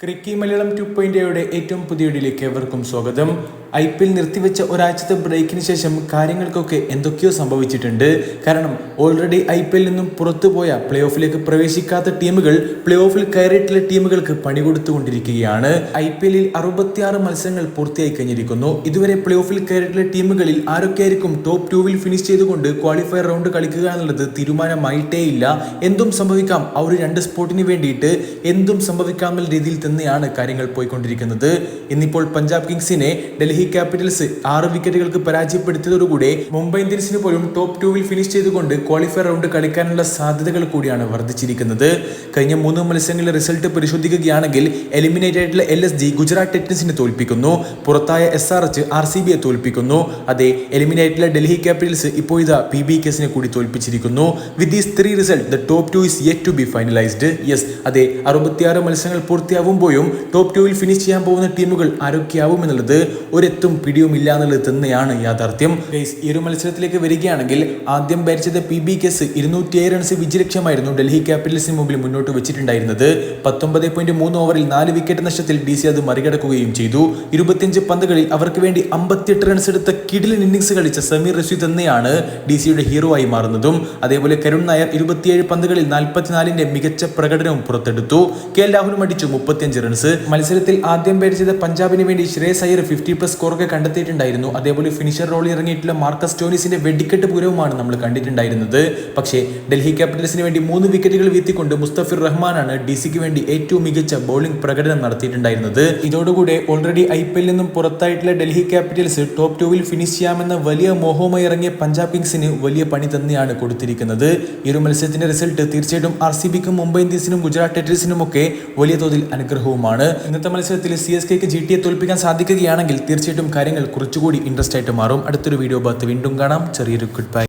ക്രിക്കി Malayalam two point ഏറ്റവും പുതിയ വീഡിയോയിലേക്ക് എവർക്കും സ്വാഗതം. ഐ പി എൽ നിർത്തിവെച്ച ഒരാഴ്ചത്തെ ബ്രേക്കിന് ശേഷം കാര്യങ്ങൾക്കൊക്കെ എന്തൊക്കെയോ സംഭവിച്ചിട്ടുണ്ട്. കാരണം ഓൾറെഡി ഐ പി എല്ലിൽ നിന്നും പുറത്തുപോയ പ്ലേ ഓഫിലേക്ക് പ്രവേശിക്കാത്ത ടീമുകൾ പ്ലേ ഓഫിൽ കയറിയിട്ടുള്ള ടീമുകൾക്ക് പണി കൊടുത്തുകൊണ്ടിരിക്കുകയാണ്. ഐ പി എല്ലിൽ അറുപത്തിയാറ് മത്സരങ്ങൾ പൂർത്തിയായി കഴിഞ്ഞിരിക്കുന്നു. ഇതുവരെ പ്ലേ ഓഫിൽ കയറിയിട്ടുള്ള ടീമുകളിൽ ആരൊക്കെയായിരിക്കും ടോപ്പ് ടൂവിൽ ഫിനിഷ് ചെയ്തുകൊണ്ട് ക്വാളിഫയർ റൗണ്ട് കളിക്കുക എന്നുള്ളത് തീരുമാനമായിട്ടേ ഇല്ല എന്തും സംഭവിക്കാം. ആ ഒരു രണ്ട് സ്പോട്ടിന് വേണ്ടിയിട്ട് എന്തും സംഭവിക്കാം എന്നുള്ള രീതിയിൽ തന്നെയാണ് കാര്യങ്ങൾ പോയിക്കൊണ്ടിരിക്കുന്നത്. ഇന്നിപ്പോൾ പഞ്ചാബ് കിങ്സിനെ ഡൽഹി ക്യാപിറ്റൽസ് ആറ് വിക്കറ്റുകൾക്ക് പരാജയപ്പെടുത്തിയതോടുകൂടി മുംബൈ ഇന്ത്യൻസിന് പോലും ടോപ്പ് ടൂവിൽ ഫിനിഷ് ചെയ്തുകൊണ്ട് ക്വാളിഫയർ റൗണ്ട് കളിക്കാനുള്ള സാധ്യതകൾ കൂടിയാണ് വർദ്ധിച്ചിരിക്കുന്നത്. കഴിഞ്ഞ മൂന്ന് മത്സരങ്ങളിലെ റിസൾട്ട് പരിശോധിക്കുകയാണെങ്കിൽ എലിമിനേറ്റ് ആയിട്ടുള്ള എൽ എസ് ജി ഗുജറാത്ത് ടെറ്റിൻസിനെ തോൽപ്പിക്കുന്നു. പുറത്തായ S R H R C ബിയെ തോൽപ്പിക്കുന്നു. അതെ എലിമിനേറ്റിലെ ഡൽഹി ക്യാപിറ്റൽസ് ഇപ്പോൾ ഇതാ പി ബി കെസിനെ കൂടി തോൽപ്പിച്ചിരിക്കുന്നു. With these three result the top two is yet to be finalised yes അതെ അറുപത്തിയാറ് മത്സരങ്ങൾ പൂർത്തിയാവുമ്പോഴും ടോപ്പ് ടൂവിൽ ഫിനിഷ് ചെയ്യാൻ പോകുന്ന ടീമുകൾ ആരൊക്കെയാവും എന്നുള്ളത് ഒരെത്തും പിടിയുമില്ല എന്നുള്ളത് തന്നെയാണ് യാഥാർത്ഥ്യം. ഈ ഒരു മത്സരത്തിലേക്ക് വരികയാണെങ്കിൽ ആദ്യം ഭരിച്ചത് പി ബി കെസ് ഇരുന്നൂറ്റിയേഴ് റൺസ് വിജയലക്ഷ്യമായിരുന്നു ഡൽഹി ക്യാപിറ്റൽസിന് മുമ്പിൽ മുന്നോട്ട് വെച്ചിട്ടുണ്ടായിരുന്നത്. പത്തൊമ്പത് പോയിന്റ് മൂന്ന് ഓവറിൽ നാല് വിക്കറ്റ് നഷ്ടത്തിൽ ഡി സി അത് മറികടക്കുകയും ചെയ്തു. ഇരുപത്തിയഞ്ച് പന്തുകളിൽ അവർക്ക് വേണ്ടി അമ്പത്തിയെട്ട് റൺസ് എടുത്ത കിഡിലൻ ഇന്നിംഗ്സ് കളിച്ച സമീർ റഷീദ് തന്നെയാണ് ഡി സിയുടെ ഹീറോ ആയി മാറുന്നതും. അതേപോലെ കരുൺ നായർ ഇരുപത്തിയേഴ് പന്തുകളിൽ നാൽപ്പത്തിനാലിന്റെ മികച്ച പ്രകടനവും പുറത്തെടുത്തു. കെ എൽ രാഹുലും അടിച്ചു മുപ്പത്തിയഞ്ച് റൺസ് മത്സരത്തിൽ ആദ്യം ഭരിച്ചത് പഞ്ചാബിന് വേണ്ടി ശ്രേയസ് അയ്യർ ഫിഫ്റ്റി പ്ലസ് സ്കോറൊക്കെ കണ്ടെത്തിയിട്ടുണ്ടായിരുന്നു. അതേപോലെ ഫിനിഷർ റോളിൽ ഇറങ്ങിയിട്ടുള്ള മാർക്കസ് ടോണിസിന്റെ വെടിക്കെട്ട് പൂരവുമാണ് നമ്മൾ കണ്ടിട്ടുണ്ടായിരുന്നത്. പക്ഷേ ഡൽഹി ക്യാപിറ്റൽസിന് വേണ്ടി മൂന്ന് വിക്കറ്റുകൾ വീഴ്ത്തിക്കൊണ്ട് മുസ്തഫിർ റഹ്മാനാണ് ഡി സിക്ക് വേണ്ടി ഏറ്റവും മികച്ച ബൗളിംഗ് പ്രകടനം നടത്തിയിട്ടുണ്ടായിരുന്നത്. ഇതോടുകൂടെ ഓൾറെഡി ഐ പി എല്ലിൽ നിന്നും പുറത്തായിട്ടുള്ള ഡൽഹി ക്യാപിറ്റൽസ് ടോപ്പ് ടൂവിൽ ഫിനിഷ് ചെയ്യാമെന്ന വലിയ മോഹവുമായി ഇറങ്ങിയ പഞ്ചാബ് കിങ്സിന് വലിയ പണി തന്നെയാണ് കൊടുത്തിരിക്കുന്നത്. ഈ ഒരു മത്സരത്തിന്റെ റിസൾട്ട് തീർച്ചയായിട്ടും ആർ സി ബിക്കും മുംബൈ ഇന്ത്യൻസിനും ഗുജറാത്ത് ടൈറ്റൻസിനും ഒക്കെ വലിയ തോതിൽ അനുഗ്രഹവുമാണ്. ഇന്നത്തെ മത്സരത്തിൽ സി എസ് കെക്ക് ജി ടിയെ തോൽപ്പിക്കാൻ സാധിക്കുകയാണെങ്കിൽ തീർച്ചയായിട്ടും കാര്യങ്ങൾ കുറച്ചുകൂടി ഇൻട്രസ്റ്റ് ആയിട്ട് മാറും. അടുത്തൊരു വീഡിയോ ഭാഗത്ത് വീണ്ടും കാണാം. ചെറിയൊരു ഗുഡ് ബൈ